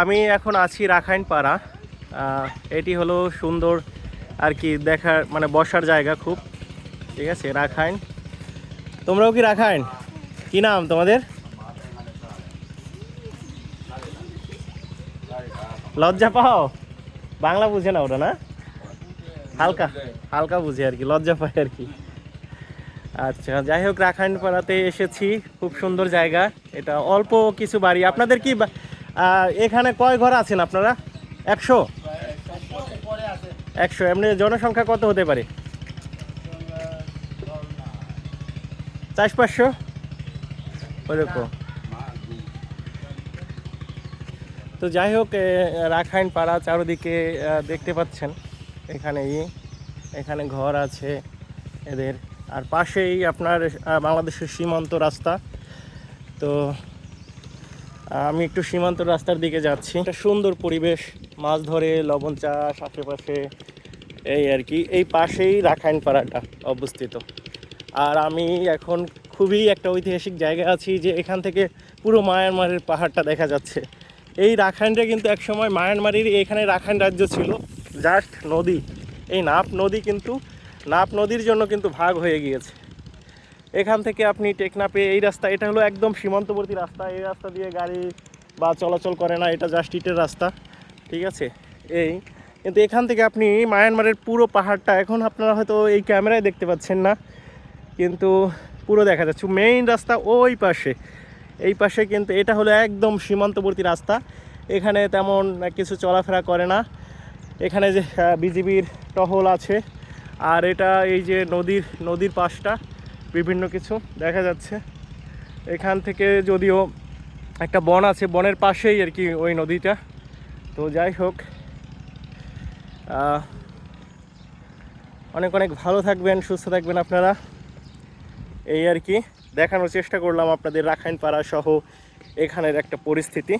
আমি এখন আছি রাখাইন পাড়া এটি হলো সুন্দর আর কি দেখার মানে বসার জায়গা খুব। ঠিক আছে, রাখাইন। তোমরাও কি রাখাইন? কি নাম তোমাদের? লজ্জা পাও? বাংলা বুঝে না ওটা না? হালকা হালকা বুঝে আর কি, লজ্জা পায় আর কি। আচ্ছা যাই হোক রাখাইন পাড়াতে এসেছি। খুব সুন্দর জায়গা। এটা অল্প কিছু বাড়ি। আপনাদের কি এখানে কয় ঘর আছেন আপনারা? একশো? একশো। এমনি জনসংখ্যা কত হতে পারে? চার পাঁচশো? ওইরকম। তো যাই হোক রাখাইন পাড়া চারদিকে দেখতে পাচ্ছেন এখানেই, এখানে ঘর আছে এদের। আর পাশেই আপনার বাংলাদেশের সীমান্ত রাস্তা। তো আমি একটু সীমান্ত রাস্তার দিকে যাচ্ছি। একটা সুন্দর পরিবেশ, মাছ ধরে, লবণ চাষ, আশেপাশে এই আর কি। এই পাশেই রাখাইন পাড়াটা অবস্থিত। আর আমি এখন খুবই একটা ঐতিহাসিক জায়গা আছি যে এখান থেকে পুরো মায়ানমারের পাহাড়টা দেখা যাচ্ছে। এই রাখাইনটা কিন্তু একসময় মায়ানমারের এখানে রাখাইন রাজ্য ছিল। জাস্ট নদী। এই নাপ নদী কিন্তু, নাপ নদীর জন্য কিন্তু ভাগ হয়ে গিয়েছে। এখান থেকে আপনি টেকনাপে এই রাস্তা, এটা হলো একদম সীমান্তবর্তী রাস্তা। এই রাস্তা দিয়ে গাড়ি বা চলাচল করে না, এটা জাস্ট ইটের রাস্তা। ঠিক আছে? এই, কিন্তু এখান থেকে আপনি মায়ানমারের পুরো পাহাড়টা, এখন আপনারা হয়তো এই ক্যামেরায় দেখতে পাচ্ছেন না, কিন্তু পুরো দেখা যাচ্ছে। মেইন রাস্তা ওই পাশে। এই পাশে কিন্তু এটা হলো একদম সীমান্তবর্তী রাস্তা। এখানে তেমন কিছু চলাফেরা করে না। এখানে যে বিজিবির টহল আছে, আর এটা এই যে নদীর নদীর পাশটা বিভিন্ন কিছু দেখা যাচ্ছে। এখান থেকে যদিও একটা বন আছে, বনের পাশেই আর কি ওই নদীটা। তো যাই হোক অনেক অনেক ভালো থাকবেন, সুস্থ থাকবেন আপনারা। এই আর কি, দেখানোর চেষ্টা করলাম আপনাদের রাখাইন পাড়া সহ এখানের একটা পরিস্থিতি।